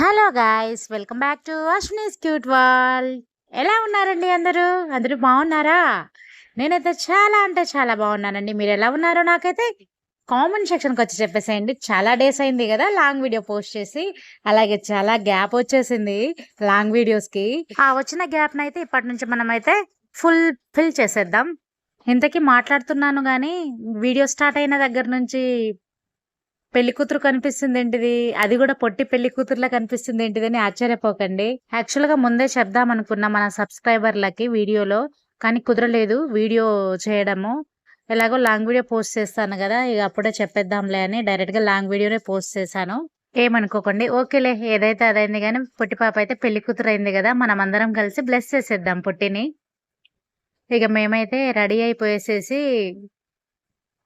Hello guys welcome back to Ashwini's cute wall ఎలా ఉన్నారండి అందరూ? అందరూ బాగున్నారా? నేనైతే చాలా అంటే చాలా బాగున్నానండి. మీరు ఎలా ఉన్నారో నాకైతే కామెంట్ సెక్షన్కి వచ్చి చెప్పేసేయండి. చాలా డేస్ అయింది కదా లాంగ్ వీడియో పోస్ట్ చేసి. అలాగే చాలా గ్యాప్ వచ్చేసింది లాంగ్ వీడియోస్కి. ఆ వచ్చిన గ్యాప్ని అయితే ఇప్పటి నుంచి మనమైతే ఫుల్ ఫిల్ చేసేద్దాం. ఇంతకీ మాట్లాడుతున్నాను కానీ వీడియో స్టార్ట్ అయిన దగ్గర నుంచి పెళ్ళి కూతురు కనిపిస్తుంది ఏంటిది అది కూడా పొట్టి పెళ్ళి కూతురులా కనిపిస్తుంది ఏంటిది అని ఆశ్చర్యపోకండి. యాక్చువల్గా ముందే చెప్దాం అనుకున్నా మన సబ్స్క్రైబర్లకి వీడియోలో కానీ కుదరలేదు వీడియో చేయడము. ఎలాగో లాంగ్ వీడియో పోస్ట్ చేస్తాను కదా ఇక అప్పుడే చెప్పేద్దాంలే అని డైరెక్ట్గా లాంగ్ వీడియోనే పోస్ట్ చేశాను. ఏమనుకోకండి ఓకేలే ఏదైతే అదైంది కానీ పొట్టి పాప అయితే పెళ్ళి కూతురు అయింది కదా మనం అందరం కలిసి బ్లెస్ చేసేద్దాం పొట్టిని. ఇక మేమైతే రెడీ అయిపోయేసేసి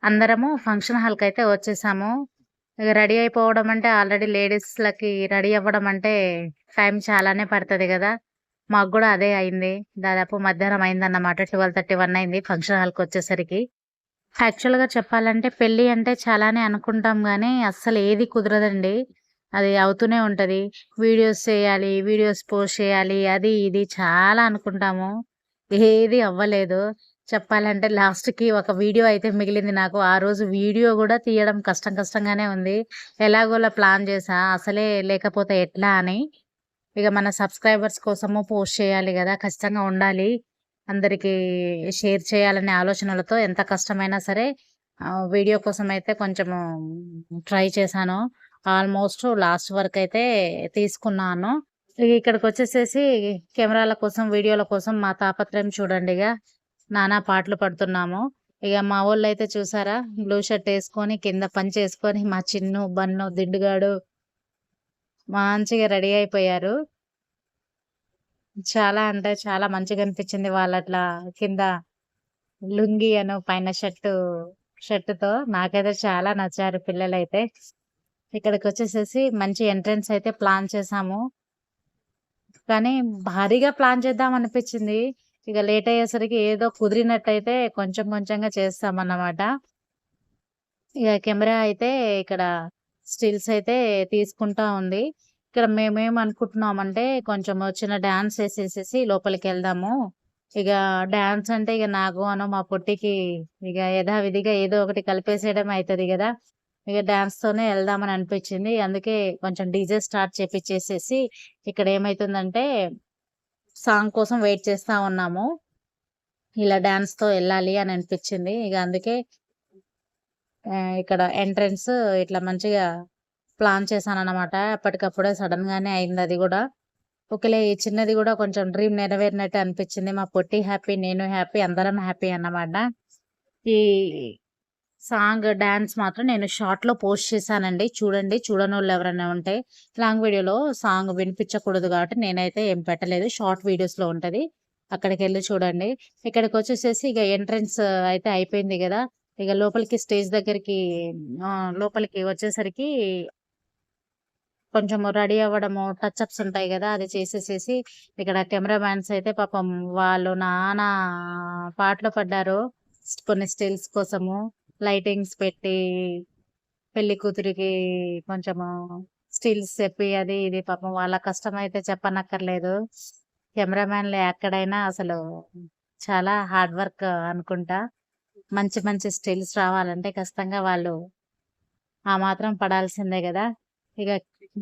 అందరము ఫంక్షన్ హాల్కి అయితే వచ్చేసాము. ఇక రెడీ అయిపోవడం అంటే ఆల్రెడీ లేడీస్లకి రెడీ అవ్వడం అంటే టైం చాలానే పడుతుంది కదా. మాకు కూడా అదే అయింది. దాదాపు మధ్యాహ్నం అయిందన్నమాట. ట్వెల్వ్ థర్టీ వన్ అయింది ఫంక్షన్ హాల్కి వచ్చేసరికి. యాక్చువల్గా చెప్పాలంటే పెళ్ళి అంటే చాలానే అనుకుంటాం కానీ అస్సలు ఏది కుదరదండి. అది అవుతూనే ఉంటుంది. వీడియోస్ చేయాలి వీడియోస్ పోస్ట్ చేయాలి అది ఇది చాలా అనుకుంటాము. ఏది అవ్వలేదు. చెప్పాలంటే లాస్ట్కి ఒక వీడియో అయితే మిగిలింది. నాకు ఆ రోజు వీడియో కూడా తీయడం కష్టం కష్టంగానే ఉంది. ఎలాగోలా ప్లాన్ చేసా అసలే లేకపోతే ఎట్లా అని. ఇక మన సబ్స్క్రైబర్స్ కోసము పోస్ట్ చేయాలి కదా. ఖచ్చితంగా ఉండాలి. అందరికీ షేర్ చేయాలనే ఆలోచనలతో ఎంత కష్టమైనా సరే వీడియో కోసం అయితే కొంచెము ట్రై చేశాను. ఆల్మోస్ట్ లాస్ట్ వరకు అయితే తీసుకున్నాను. ఇక ఇక్కడికి వచ్చేసేసి కెమెరాల కోసం వీడియోల కోసం మా తాపత్రయం చూడండి ఇక. నానా పాటలు పడుతున్నాము. ఇక మా వాళ్ళు అయితే చూసారా? బ్లూ షర్ట్ వేసుకొని కింద పంచి వేసుకొని మా చిన్ను బన్ను దిండుగాడు మంచిగా రెడీ అయిపోయారు. చాలా అంటే చాలా మంచిగా అనిపించింది వాళ్ళు అట్లా కింద లుంగి అను పైన షర్టు షర్టుతో. నాకైతే చాలా నచ్చారు పిల్లలైతే. ఇక్కడికి వచ్చేసేసి మంచి ఎంట్రన్స్ అయితే ప్లాన్ చేసాము. కానీ భారీగా ప్లాన్ చేద్దాం అనిపించింది ఇక లేట్ అయ్యేసరికి ఏదో కుదిరినట్టయితే కొంచెం కొంచెంగా చేస్తామన్నమాట. ఇక కెమెరా అయితే ఇక్కడ స్టిల్స్ అయితే తీసుకుంటా ఉంది. ఇక్కడ మేమేం అనుకుంటున్నామంటే కొంచెం చిన్న డ్యాన్స్ వేసేసేసి లోపలికి వెళ్దాము ఇక డ్యాన్స్ అంటే ఇక నాకు అను మా పొట్టికి ఇక యథావిధిగా ఏదో ఒకటి కలిపేసేయడం అవుతుంది కదా. ఇక డ్యాన్స్తోనే వెళ్దామని అనిపించింది. అందుకే కొంచెం డీజే స్టార్ట్ చేపించేసేసి ఇక్కడ ఏమవుతుందంటే సాంగ్ కోసం వెయిట్ చేస్తా ఉన్నాము. ఇలా డాన్స్తో వెళ్ళాలి అని అనిపించింది. ఇక అందుకే ఇక్కడ ఎంట్రన్స్ ఇట్లా మంచిగా ప్లాన్ చేశాను అనమాట అప్పటికప్పుడే సడన్ గానే అయింది అది కూడా. ఒకలే ఈ చిన్నది కూడా కొంచెం డ్రీమ్ నెరవేరినట్టు అనిపించింది. మా పొట్టి హ్యాపీ నేను హ్యాపీ అందరం హ్యాపీ అన్నమాట. ఈ సాంగ్ డ్యాన్స్ మాత్రం నేను షార్ట్లో పోస్ట్ చేశానండి. చూడండి చూడని వాళ్ళు ఎవరైనా ఉంటే లాంగ్ వీడియోలో సాంగ్ వినిపించకూడదు కాబట్టి నేనైతే ఏం పెట్టలేదు. షార్ట్ వీడియోస్లో ఉంటుంది. అక్కడికి వెళ్ళి చూడండి. ఇక్కడికి వచ్చేసేసి ఇక ఎంట్రన్స్ అయితే అయిపోయింది కదా. ఇక లోపలికి స్టేజ్ దగ్గరికి లోపలికి వచ్చేసరికి కొంచెం రెడీ అవ్వడము టచ్ అప్స్ ఉంటాయి కదా అది చేసేసేసి ఇక్కడ కెమెరా మ్యాన్స్ అయితే పాపం వాళ్ళు నానా పాటలు పడ్డారు. కొన్ని స్టిల్స్ కోసము. లైటింగ్స్ పెట్టి పెళ్ళి కూతురికి కొంచెము స్టిల్స్ చెప్పి అది ఇది పాపం వాళ్ళ కష్టం అయితే చెప్పనక్కర్లేదు. కెమెరామ్యాన్లు ఎక్కడైనా అసలు చాలా హార్డ్ వర్క్ అనుకుంటా. మంచి మంచి స్టిల్స్ రావాలంటే ఖచ్చితంగా వాళ్ళు ఆ మాత్రం పడాల్సిందే కదా. ఇక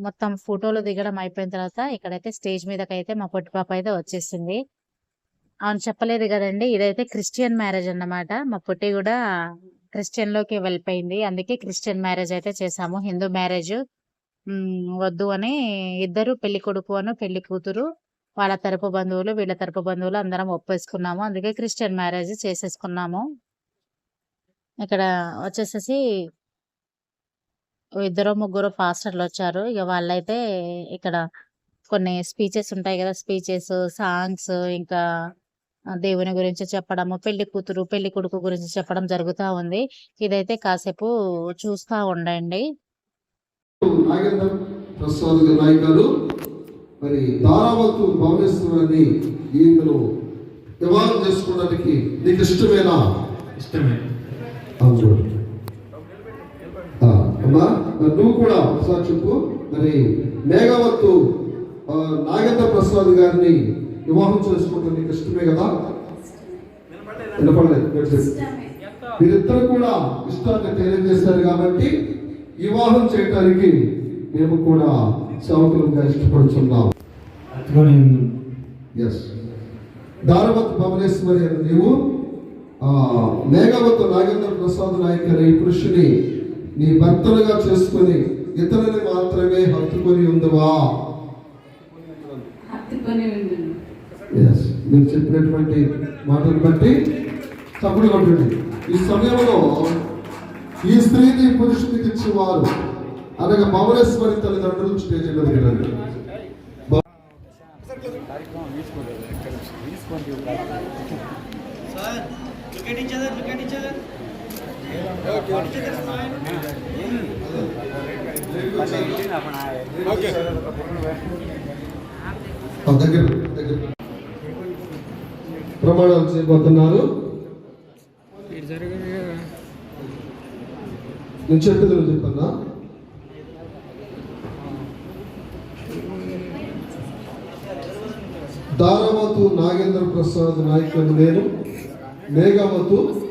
మొత్తం ఫోటోలు దిగడం అయిపోయిన తర్వాత ఇక్కడైతే స్టేజ్ మీదకి అయితే మా పొట్టి పాప అయితే వచ్చేసింది. అవును చెప్పలేదు కదండి ఇదైతే క్రిస్టియన్ మ్యారేజ్ అన్నమాట. మా పొట్టి కూడా క్రిస్టియన్లోకి వెళ్ళిపోయింది. అందుకే క్రిస్టియన్ మ్యారేజ్ అయితే చేసాము హిందూ మ్యారేజ్ వద్దు అని ఇద్దరు పెళ్ళి కొడుకు అను పెళ్ళి కూతురు వాళ్ళ తరపు బంధువులు వీళ్ళ తరపు బంధువులు అందరం ఒప్పేసుకున్నాము. అందుకే క్రిస్టియన్ మ్యారేజ్ చేసేసుకున్నాము. ఇక్కడ వచ్చేసేసి ఇద్దరు ముగ్గురు పాస్టర్లు వచ్చారు. ఇక వాళ్ళైతే ఇక్కడ కొన్ని స్పీచెస్ ఉంటాయి కదా స్పీచెస్ సాంగ్స్ ఇంకా దేవుని గురించి చెప్పడము పెళ్ళి కూతురు పెళ్ళి కొడుకు గురించి చెప్పడం జరుగుతా ఉంది. ఇదైతే కాసేపు చూస్తా ఉండండి. నాయకులు మరి భవనేశ్వరాన్ని వివాహం చేసుకోవడానికి నీకు ఇష్టమేనా? ఇష్టమే. అమ్మా మరి నువ్వు కూడా ఒకసారి చెప్పు. మరి మేఘవత్తు నాగేంద్ర ప్రసాద్ గారిని వివాహం చేసుకోవడం నీకు ఇష్టమే కదా? వినపడలేదు. మీరు మీరిద్దరు కూడా ఇష్టాన్ని తెలియజేశారు కాబట్టి వివాహం చేయటానికి మేము కూడా సేవకులుగా ఇష్టపడుతున్నాం ఎస్ దారవత్ భవనేశ్వరి అని నీవు మేఘవత్ నాగేంద్ర ప్రసాద్ నాయక్ అనే పురుషుని నీ భర్తలుగా చేసుకుని ఇతరుని మాత్రమే హత్తుకొని ఉందవా హత్తుకొని మీరు చెప్పినటువంటి మాటలు బట్టి తప్పుడు కొట్టండి ఈ సమయంలో ఈ స్త్రీని పురుషునికి ఇచ్చేవారు అనగా భవనేశ్వరి తల్లిదండ్రులు స్టేజ్ మీదకి రండి ప్రమాణాలు చేయబోతున్నారు. నేను చెప్పేది నువ్వు చెప్పన్నా. దారావతు నాగేంద్ర ప్రసాద్ నాయకుడు నేను. మేఘావతు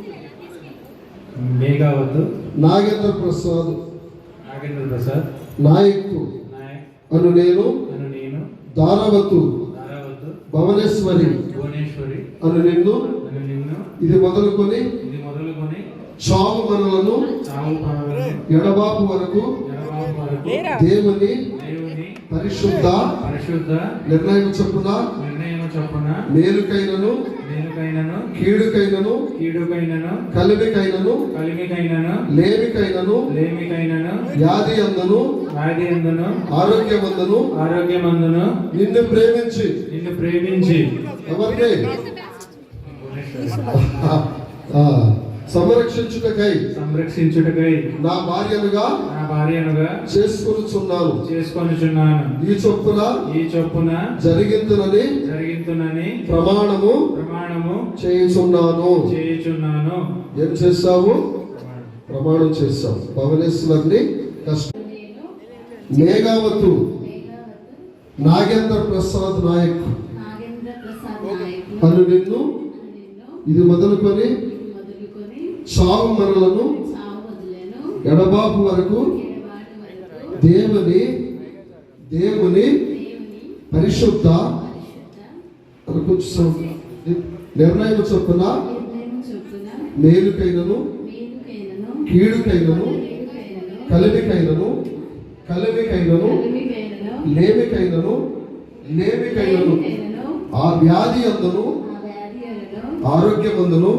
మేఘావత్. నాగేంద్ర ప్రసాద్. నాగేంద్ర ప్రసాద్. నాయక్. అను నేను. దారావతు భువనేశ్వరి. భువనేశ్వరి అను నిన్ను అను నిన్ను ఇది మొదలుకొని ఇది మొదలుకొని చావు పాలను ఎడబాపు వరకు ఎడబాపు వరకు దేవుని దేవుని పరిశుద్ధ పరిశుద్ధ నిర్ణయం చొప్పున చొప్పున మేలుకైనను దేనికైనను కీడుకైనను కీడుకైనను కలిమికైనను కలిమికైనను లేమికైనను లేమికైనను వ్యాధి అందును వ్యాధి అందును ఆరోగ్యమందును ఆరోగ్యమందును నిన్ను ప్రేమించి. నిన్ను ప్రేమించి. ఎవరిని? సంరక్షించుటకై సంరక్షించుటకై నా భార్యనుగా నా భార్యనుగా చేసుకొనుచున్నాను. చేసుకొనుచున్నాను. ఈ చొప్పున ఈ చొప్పున జరిగింతునని జరిగింతునని ప్రమాణము ప్రమాణము చేయుచున్నాను. చేయుచున్నాను. ఏం చేస్తావు? ప్రమాణం చేస్తాం భవనేశ్వరిని కష్టం మేఘావతు నాగేంద్ర ప్రసాద్ నాయక్. నాగేంద్ర ప్రసాద్ నాయకులు అను నిన్ను ఇది మొదలుకొని చావు చావు వదిలేను ఎడబాపు వరకు దేవుని దేవుని పరిశుద్ధ నిర్ణయం చొప్పున మేలుకైనను కీడుకైనను కలిమికైనను కలిమికైనను కలిమికైనను లేమికైనను లేమికైనను. ఆ వ్యాధి అందును ఆరోగ్యమందును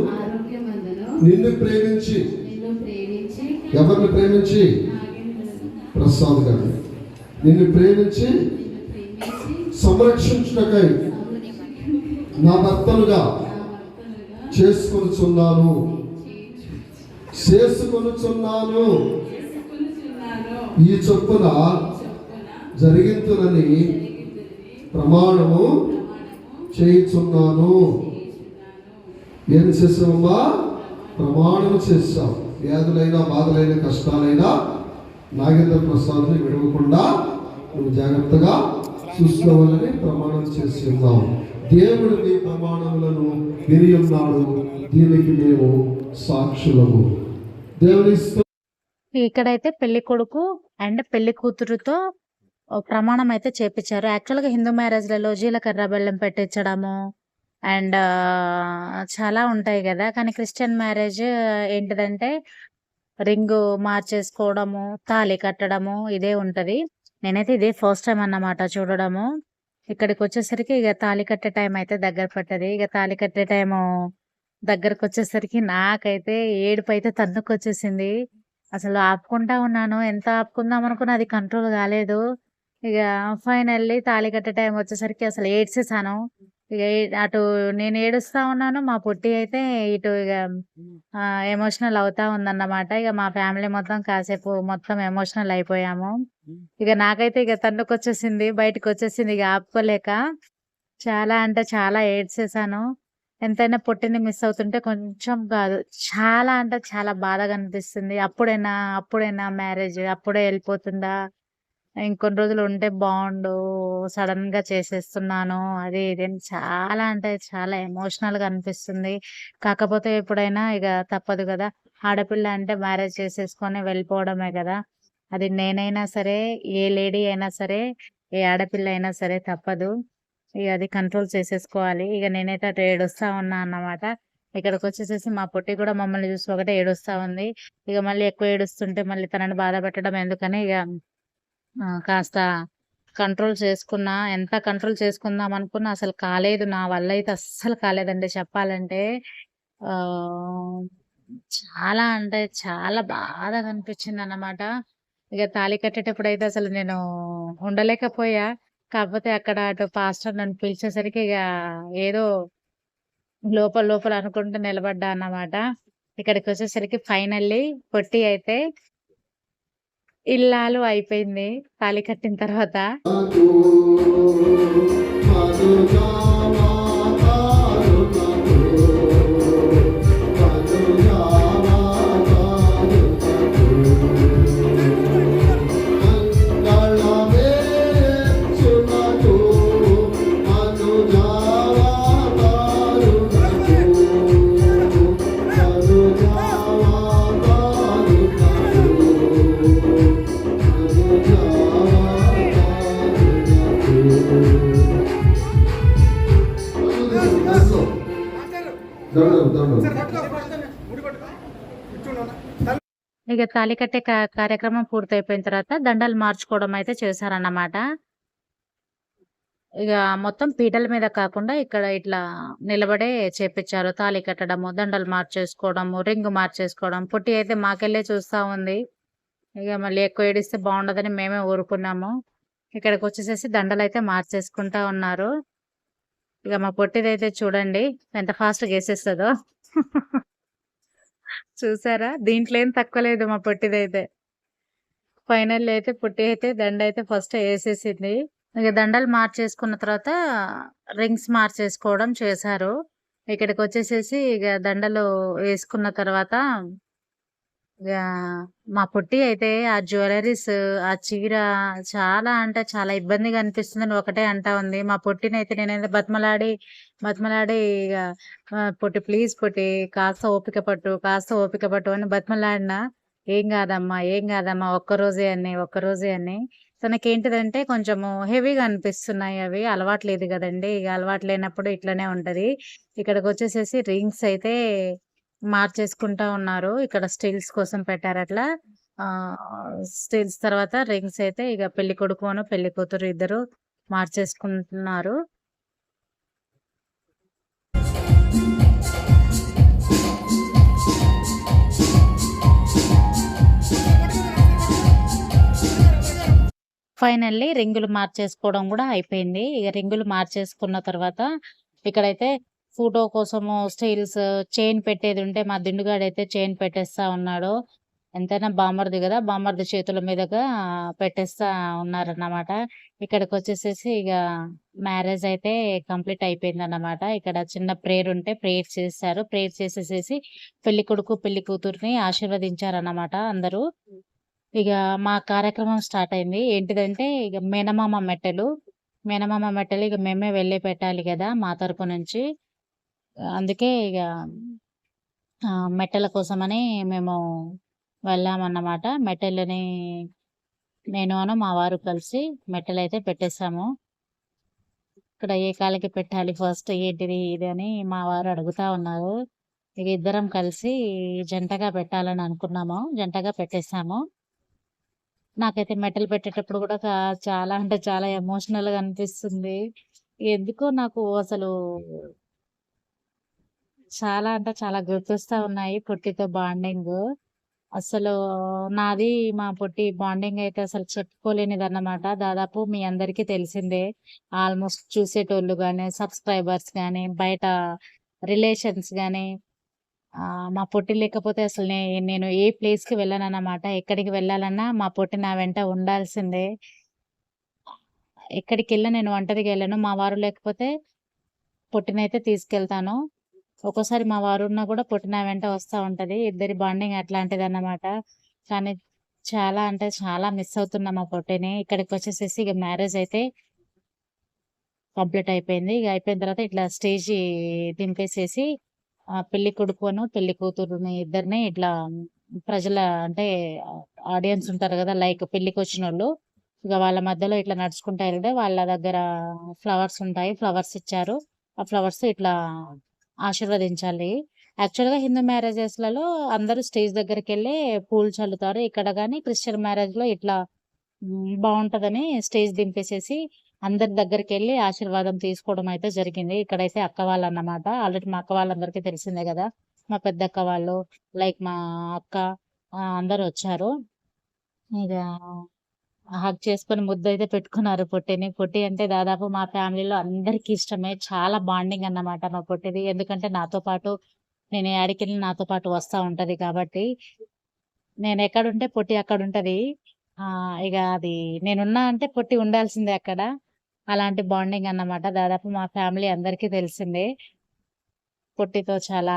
నిన్ను ప్రేమించి. ఎవరిని ప్రేమించి? ప్రసాద్ గారు నిన్ను ప్రేమించి సంరక్షించుటకై నా భర్తలుగా చేసుకొనుచున్నాను. చేసుకొనుచున్నాను. ఈ చొప్పున జరిగింతునని ప్రమాణము చేయుచున్నాను. ఏం చేసామమ్మా ప్రమాణం చేస్తాం వ్యాధులైనా బాధలైన కష్టాలైనా నాగేంద్ర ప్రసాద్ని విడవకుండా నువ్వు జాగ్రత్తగా చూసుకోవాలని ప్రమాణం చేసి ఉన్నాం దేవుడు నీ ప్రమాణములను విని ఉన్నాడు. దీనికి మేము సాక్షులము. దేవుని ఇక్కడైతే పెళ్ళి కొడుకు అండ్ పెళ్ళి కూతురుతో ప్రమాణం అయితే చేపించారు. యాక్చువల్గా హిందూ మ్యారేజ్లలో జీలకర్ర బెల్లం పెట్టించడము అండ్ చాలా ఉంటాయి కదా! కానీ క్రిస్టియన్ మ్యారేజ్ ఏంటిదంటే రింగు మార్చేసుకోవడము తాళి కట్టడము ఇదే ఉంటుంది. నేనైతే ఇదే ఫస్ట్ టైం అన్నమాట చూడడము. ఇక్కడికి వచ్చేసరికి ఇక తాళి కట్టే టైం అయితే దగ్గర పట్టది ఇక తాళి కట్టే టైము దగ్గరకు వచ్చేసరికి నాకైతే ఏడుపు అయితే తన్నుకొచ్చేసింది. అసలు ఆపుకుంటా ఉన్నాను. ఎంత ఆపుకుందాం అనుకున్నా అది కంట్రోల్ కాలేదు. ఇక ఫైనల్లీ తాళి కట్టే టైం వచ్చేసరికి అసలు ఏడ్చేసాను. ఇక అటు నేను ఏడుస్తా ఉన్నాను మా పుట్టి అయితే ఇటు ఇక ఎమోషనల్ అవుతా ఉందన్నమాట. ఇక మా ఫ్యామిలీ మొత్తం కాసేపు మొత్తం ఎమోషనల్ అయిపోయాము. ఇక నాకైతే ఇక తన్నుకొచ్చేసింది బయటకు వచ్చేసింది ఇక ఆపుకోలేక. చాలా అంటే చాలా ఏడ్చేసాను ఎంతైనా పుట్టింది మిస్ అవుతుంటే కొంచెం కాదు చాలా అంటే చాలా బాధగా అనిపిస్తుంది. అప్పుడైనా అప్పుడైనా మ్యారేజ్ అప్పుడే వెళ్ళిపోతుందా? ఇంకొన్ని రోజులు ఉంటే బాగుండు సడన్గా చేసేస్తున్నాను అది ఇది చాలా అంటే చాలా ఎమోషనల్గా అనిపిస్తుంది. కాకపోతే ఎప్పుడైనా ఇక తప్పదు కదా ఆడపిల్ల అంటే మ్యారేజ్ చేసేసుకొని వెళ్ళిపోవడమే కదా అది నేనైనా సరే ఏ లేడీ అయినా సరే ఏ ఆడపిల్ల అయినా సరే తప్పదు. ఇక అది కంట్రోల్ చేసేసుకోవాలి. ఇక నేనైతే అటు ఏడుస్తా ఉన్నా అన్నమాట. ఇక్కడికి వచ్చేసేసి మా పొట్టి కూడా మమ్మల్ని చూసి ఒకటే ఏడుస్తా ఉంది. ఇక మళ్ళీ ఎక్కువ ఏడుస్తుంటే మళ్ళీ తనని బాధ పెట్టడం ఎందుకని ఇక కాస్త కంట్రోల్ చేసుకున్నా ఎంత కంట్రోల్ చేసుకుందాం అనుకున్నా అసలు కాలేదు. నా వల్ల అయితే అస్సలు కాలేదండి చెప్పాలంటే. చాలా అంటే చాలా బాధగా అనిపించింది అన్నమాట ఇక తాళి కట్టేటప్పుడు అయితే అసలు నేను ఉండలేకపోయా. కాకపోతే అక్కడ అటు పాస్టర్ నన్ను పిలిచేసరికి ఇక ఏదో లోపల లోపల అనుకుంటూ నిలబడ్డా అన్నమాట. ఇక్కడికి వచ్చేసరికి ఫైనల్లీ పొట్టి అయితే ఇల్లాలు అయిపోయింది. తాళి కట్టిన తర్వాత. ఇక తాళి కట్టే కార్యక్రమం పూర్తయిపోయిన తర్వాత దండలు మార్చుకోవడం అయితే చేశారన్నమాట. ఇక మొత్తం పీటల మీద కాకుండా ఇక్కడ ఇట్లా నిలబడే చేపించారు తాళి కట్టడము దండలు మార్చేసుకోవడము రింగ్ మార్చేసుకోవడం. పుట్టి అయితే మాకెళ్ళే చూస్తా ఉంది. ఇక మళ్ళీ ఎక్కువ ఏడిస్తే బాగుండదని మేమే ఊరుకున్నాము. ఇక్కడికి వచ్చేసేసి దండలు అయితే మార్చేసుకుంటా ఉన్నారు. ఇక మా పొట్టిదైతే చూడండి ఎంత ఫాస్ట్గా వేసేస్తుందో చూసారా? దీంట్లో ఏం తక్కువ లేదు మా పొట్టిదైతే. ఫైనల్ అయితే పుట్టి అయితే దండ అయితే ఫస్ట్ వేసేసింది. ఇక దండలు మార్చేసుకున్న తర్వాత రింగ్స్ మార్చేసుకోవడం చేశారు. ఇక్కడికి వచ్చేసేసి ఇక దండలు వేసుకున్న తర్వాత మా పుట్టి అయితే ఆ జ్యువెలరీస్ ఆ చీర చాలా అంటే చాలా ఇబ్బందిగా అనిపిస్తుందని ఒకటే అంటా ఉంది. మా పొట్టిని అయితే నేనైతే బతిమలాడి బతిమలాడి ఇక పొట్టి ప్లీజ్ పొట్టి కాస్త ఓపిక పట్టు కాస్త ఓపిక పట్టు అని బతిమలాడినా ఏం కాదమ్మా ఏం కాదమ్మా ఒక్క రోజే అని ఒక్క రోజే అని తనకి ఏంటిదంటే కొంచెము హెవీగా అనిపిస్తున్నాయి అవి. అలవాట్లేదు కదండి. ఇక అలవాటు లేనప్పుడు ఇట్లనే ఉంటది. ఇక్కడికి వచ్చేసేసి రింగ్స్ అయితే మార్చేసుకుంటా ఉన్నారు. ఇక్కడ స్టీల్స్ కోసం పెట్టారు అట్లా. ఆ స్టీల్స్ తర్వాత రింగ్స్ అయితే ఇక పెళ్ళి కొడుకును పెళ్ళి కూతురు ఇద్దరు మార్చేసుకుంటున్నారు. ఫైనల్లీ రింగులు మార్చేసుకోవడం కూడా అయిపోయింది. ఇక రింగులు మార్చేసుకున్న తర్వాత ఇక్కడైతే ఫోటో కోసము స్టీల్స్ చైన్ పెట్టేది ఉంటే మా దిండుగాడు అయితే చైన్ పెట్టేస్తా ఉన్నాడు. ఎంతైనా బామర్ది కదా బామర్ది చేతుల మీదగా పెట్టేస్తా ఉన్నారన్నమాట. ఇక్కడికి వచ్చేసేసి ఇక మ్యారేజ్ అయితే కంప్లీట్ అయిపోయింది అన్నమాట ఇక్కడ చిన్న ప్రేయర్ ఉంటే ప్రేయర్ చేశారు. ప్రేయర్ చేసేసేసి పెళ్ళి కొడుకు పెళ్ళి కూతుర్ని ఆశీర్వదించారన్నమాట అందరూ. ఇక మా కార్యక్రమం స్టార్ట్ అయింది. ఏంటిదంటే ఇక మేనమామ మెట్టెలు. మేనమామ మెట్టెలు ఇక మేమే వెళ్ళి పెట్టాలి కదా మా తరపు నుంచి. అందుకే ఇక మెట్టల మెట్టెల కోసమని మేము వెళ్ళామన్నమాట. మెట్టెలని నేను అను మా వారు కలిసి మెట్టెలు అయితే పెట్టేశాము. ఇక్కడ ఏ కాలకి పెట్టాలి ఫస్ట్ ఏంటిది ఇది అని మా వారు అడుగుతా ఉన్నారు. ఇక ఇద్దరం కలిసి జంటగా పెట్టాలని అనుకున్నాము. జంటగా పెట్టేశాము. నాకైతే మెటల్ పెట్టేటప్పుడు కూడా చాలా అంటే చాలా ఎమోషనల్గా అనిపిస్తుంది. ఎందుకో నాకు అసలు చాలా అంటే చాలా గుర్తొస్తా ఉన్నాయి పొట్టితో బాండింగ్. అసలు నాది మా పొట్టి బాండింగ్ అయితే అసలు చెప్పుకోలేనిది అన్నమాట దాదాపు మీ అందరికీ తెలిసిందే. ఆల్మోస్ట్ చూసేటోళ్ళు కానీ సబ్స్క్రైబర్స్ కానీ బయట రిలేషన్స్ కానీ మా పొట్టి లేకపోతే అసలు నేను ఏ ప్లేస్కి వెళ్ళను అన్నమాట ఎక్కడికి వెళ్ళాలన్నా మా పొట్టి నా వెంట ఉండాల్సిందే. ఎక్కడికి వెళ్ళా నేను ఒంటరిగా వెళ్ళను. మా వారు లేకపోతే పొట్టినైతే తీసుకెళ్తాను. ఒక్కోసారి మా వారు ఉన్నా కూడా పుట్టిన వెంట వస్తూ ఉంటుంది. ఇద్దరి బాండింగ్ అట్లాంటిది అన్నమాట కానీ చాలా అంటే చాలా మిస్ అవుతున్నాం మా పొట్టిని. ఇక్కడికి వచ్చేసేసి ఇక మ్యారేజ్ అయితే కంప్లీట్ అయిపోయింది. ఇక అయిపోయిన తర్వాత ఇట్లా స్టేజ్ దింపేసేసి పెళ్ళి కొడుకును పెళ్ళి కూతురుని ఇద్దరిని ఇట్లా ప్రజల అంటే ఆడియన్స్ ఉంటారు కదా లైక్ పెళ్ళికి వచ్చిన వాళ్ళు ఇక వాళ్ళ మధ్యలో ఇట్లా నడుచుకుంటా వెళ్తే వాళ్ళ దగ్గర ఫ్లవర్స్ ఉంటాయి. ఫ్లవర్స్ ఇచ్చారు. ఆ ఫ్లవర్స్ ఇట్లా ఆశీర్వదించాలి. యాక్చువల్గా హిందూ మ్యారేజెస్లలో అందరూ స్టేజ్ దగ్గరికి వెళ్ళి పూలు చల్లుతారు. ఇక్కడ కానీ క్రిస్టియన్ మ్యారేజ్లో ఇట్లా బాగుంటుందని స్టేజ్ దింపేసేసి అందరి దగ్గరికి వెళ్ళి ఆశీర్వాదం తీసుకోవడం అయితే జరిగింది. ఇక్కడైతే అక్క వాళ్ళు అన్నమాట ఆల్రెడీ మా అక్క వాళ్ళందరికీ తెలిసిందే కదా. మా పెద్ద అక్క వాళ్ళు లైక్ మా అక్క అందరూ వచ్చారు ఇక హక్ చేసుకొని ముద్దు అయితే పెట్టుకున్నారు పొట్టిని. పొట్టి అంటే దాదాపు మా ఫ్యామిలీలో అందరికీ ఇష్టమే. చాలా బాండింగ్ అన్నమాట మా పొట్టిది. ఎందుకంటే నాతో పాటు నేను యాడికెళ్ళి నాతో పాటు వస్తూ ఉంటది కాబట్టి నేను ఎక్కడుంటే పొట్టి అక్కడ ఉంటది ఆ ఇక అది నేనున్నా అంటే పొట్టి ఉండాల్సిందే అక్కడ. అలాంటి బాండింగ్ అన్నమాట. దాదాపు మా ఫ్యామిలీ అందరికీ తెలిసిందే. పొట్టితో చాలా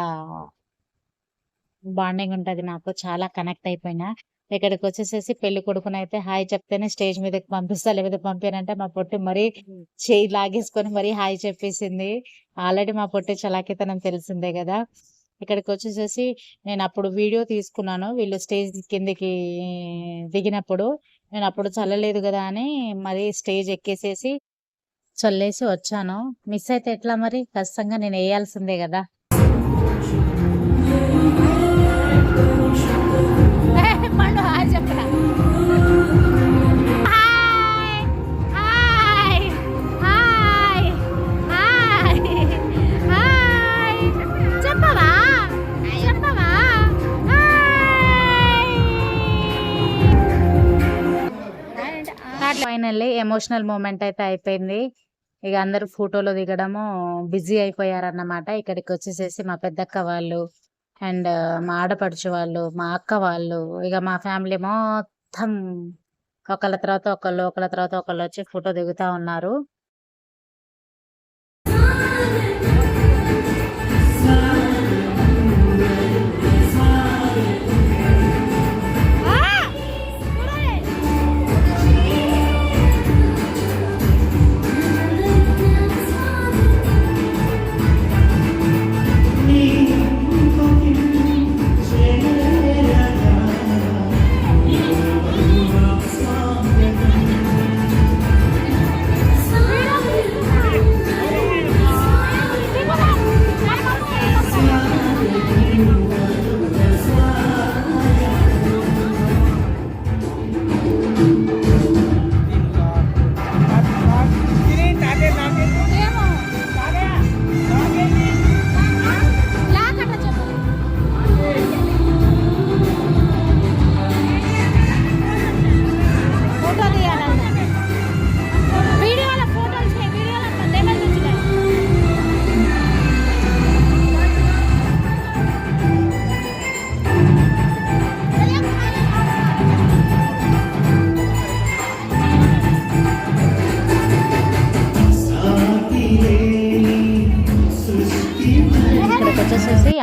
బాండింగ్ ఉంటది నాకు చాలా కనెక్ట్ అయిపోయినా. ఇక్కడికి వచ్చేసేసి పెళ్ళి కొడుకుని అయితే హాయ్ చెప్తేనే స్టేజ్ మీదకి పంపిస్తా లేకపోతే పంపానంటే మా పొట్టి మరీ చేయి లాగేసుకొని మరీ హాయ్ చెప్పేసింది. ఆల్రెడీ మా పొట్టి చలాకితనం తెలిసిందే కదా. ఇక్కడికి వచ్చేసేసి నేను అప్పుడు వీడియో తీసుకున్నాను. వీళ్ళు స్టేజ్ కిందకి దిగినప్పుడు నేను అప్పుడు చల్లలేదు కదా అని మరి స్టేజ్ ఎక్కేసేసి చల్లేసి వచ్చాను. మిస్ అయితే ఎట్లా మరి? ఖచ్చితంగా నేను వేయాల్సిందే కదా. ఫైనల్లీ ఎమోషనల్ మూమెంట్ అయితే అయిపోయింది. ఇక అందరూ ఫోటోలు దిగడము బిజీ అయిపోయారన్నమాట. ఇక్కడికి వచ్చేసేసి మా పెద్దక్క వాళ్ళు అండ్ మా ఆడపడుచు వాళ్ళు మా అక్క వాళ్ళు ఇక మా ఫ్యామిలీ మొత్తం ఒకళ్ళ తర్వాత ఒకళ్ళు ఒకళ్ళ తర్వాత ఒకళ్ళు వచ్చి ఫోటో దిగుతా ఉన్నారు.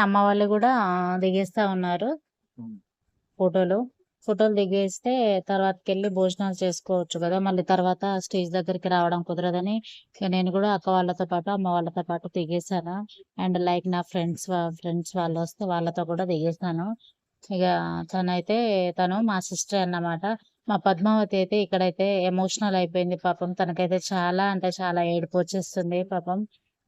అమ్మ వాళ్ళు కూడా దిగేస్తా ఉన్నారు. ఫోటోలు. ఫోటోలు దిగేస్తే తర్వాతకి వెళ్ళి భోజనాలు చేసుకోవచ్చు కదా. మళ్ళీ తర్వాత స్టేజ్ దగ్గరికి రావడం కుదరదని నేను కూడా అక్క వాళ్ళతో పాటు అమ్మ వాళ్ళతో పాటు దిగేసాను అండ్ లైక్ నా ఫ్రెండ్స్ ఫ్రెండ్స్ వాళ్ళు వస్తే వాళ్ళతో కూడా దిగేసాను ఇక తనైతే తను మా సిస్టర్ అన్నమాట. మా పద్మావతి అయితే ఇక్కడైతే ఎమోషనల్ అయిపోయింది పాపం. తనకైతే చాలా అంటే చాలా ఏడుపు వచ్చేస్తుంది పాపం.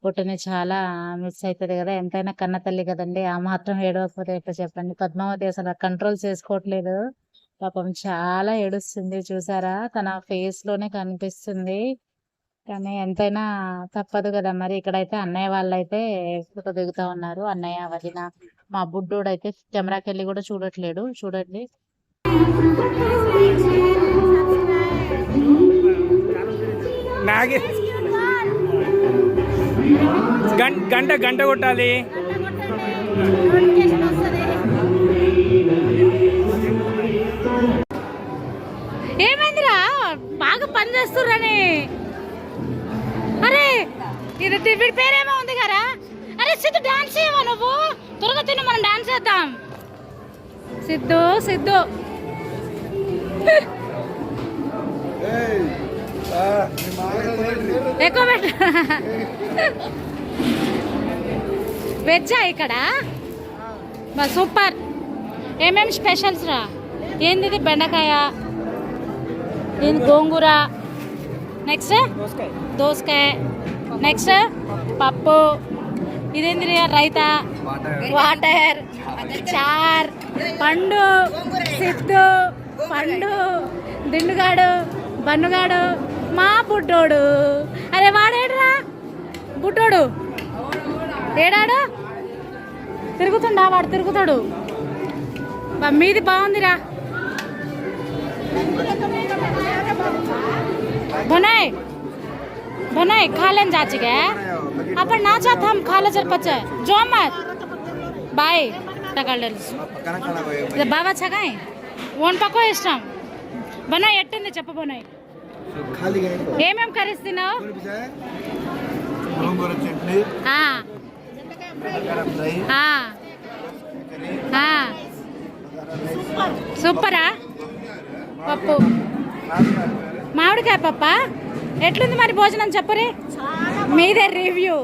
పుట్టిని చాలా మిస్ అవుతుంది కదా. ఎంతైనా కన్న తల్లి కదండి. ఆ మాత్రం ఏడవకపోతే ఎట్లా చెప్పండి? పద్మావతి అసలు కంట్రోల్ చేసుకోవట్లేదు. పాపం చాలా ఏడుస్తుంది. చూసారా? తన ఫేస్లోనే కనిపిస్తుంది. కానీ ఎంతైనా తప్పదు కదా. మరి ఇక్కడైతే అన్నయ్య వాళ్ళైతే ఫోటో దిగుతా ఉన్నారు. అన్నయ్య వదిన మా బుడ్డోడు అయితే కెమెరాకి వెళ్ళి కూడా చూడట్లేడు. చూడండి. నాగే గంట గంట గంట కొట్టాలి. ఏమైందిరా? బాగా పని చేస్తుర్రని. అరే ఇది వీడి పేరేమో ఉంది కదా? అరే సిద్ధు డాన్స్ చేయవా నువ్వు? త్వరగా తిను మనం డాన్స్ చేద్దాం. సిద్ధు సిద్ధు. ఎక్కువ పెట్ట. వెజ్జా ఇక్కడ? బా సూపర్. ఏమేమి స్పెషల్స్ రా? ఏంది ఇది బెండకాయ? ఏంది గోంగూర? నెక్స్ట్ దోసకాయ. నెక్స్ట్ పప్పు. ఇదేంది రైత? వాటర్. చార్. పండు. సిద్ధు. పండు. దిండుగాడు. బన్నుగాడు. మా బుడ్డోడు అరే వాడేడురా బుడ్డోడు ఏడాడు తిరుగుతుండా వాడు తిరుగుతాడు బా, మీది బాగుందిరా बनाए बनाए खा लें चाची के अपन ना चाहता हम खा ले चल पचे जो मत बाय టకల్డల్ బాగా చగాయ్ వన్ పక్కో ఇష్టం బనాయ్ ఎట్టుంది చెప్ప బనాయ్ ఏమేం కర్రీస్ తిన్నావు గోంగూర చట్నీ. ఆ, బెండకాయ ఫ్రై. ఆ, ఆ. సూపరా? పప్పు. మామిడికాయ పప్ప? ఎట్లుంది మరి భోజనం చెప్పరే? మీదే రివ్యూ.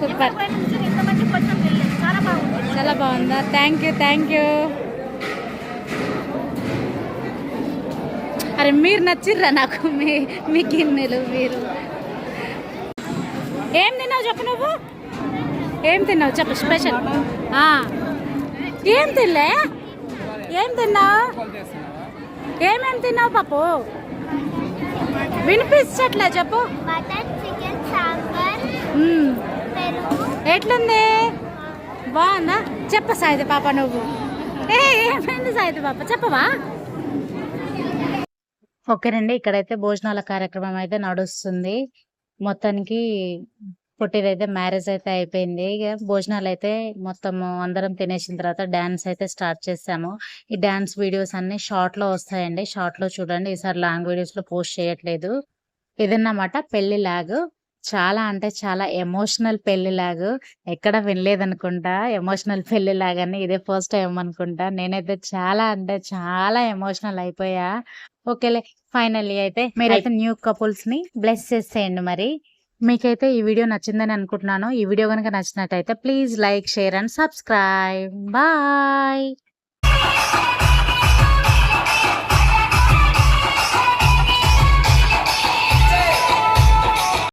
సూపర్. చాలా బాగుందా? Thank you thank you. అరే మీరు నచ్చిర్రా నాకు? మీ మీ గిన్నెలు మీరు. ఏం తిన్నావు చెప్పు నువ్వు? ఏం తిన్నావు చెప్పు స్పెషల్. ఏం తినలే? ఏం తిన్నావు? ఏమేం తిన్నావు పాపు వినిపించట్లే చెప్పు. ఎట్లుంది? బాగుందా? చెప్ప సాయిత పాప నువ్వు. ఏ ఏమైంది సాయిత పాప? చెప్పవా? ఓకేనండి ఇక్కడైతే భోజనాల కార్యక్రమం అయితే నడుస్తుంది. మొత్తానికి పుట్టిదైతే మ్యారేజ్ అయితే అయిపోయింది. ఇక భోజనాలు అయితే మొత్తం అందరం తినేసిన తర్వాత డాన్స్ అయితే స్టార్ట్ చేసాము. ఈ డాన్స్ వీడియోస్ అన్ని షార్ట్లో వస్తాయండి. షార్ట్లో చూడండి. ఈసారి లాంగ్ వీడియోస్లో పోస్ట్ చేయట్లేదు. ఇదన్నమాట పెళ్ళి లాగ్. చాలా అంటే చాలా ఎమోషనల్ పెళ్ళి లాగ్. ఎక్కడ వినలేదనుకుంటా. ఎమోషనల్ పెళ్ళి లాగానే ఇదే ఫస్ట్ టైం అనుకుంటా. నేనైతే చాలా అంటే చాలా ఎమోషనల్ అయిపోయా. ఓకేలే ఫైనల్లీ అయితే మీరైతే న్యూ కపుల్స్ని బ్లెస్ చేసేయండి మరి. మీకైతే ఈ వీడియో నచ్చిందని అనుకుంటున్నాను. ఈ వీడియో కనుక నచ్చినట్టయితే please like share and subscribe bye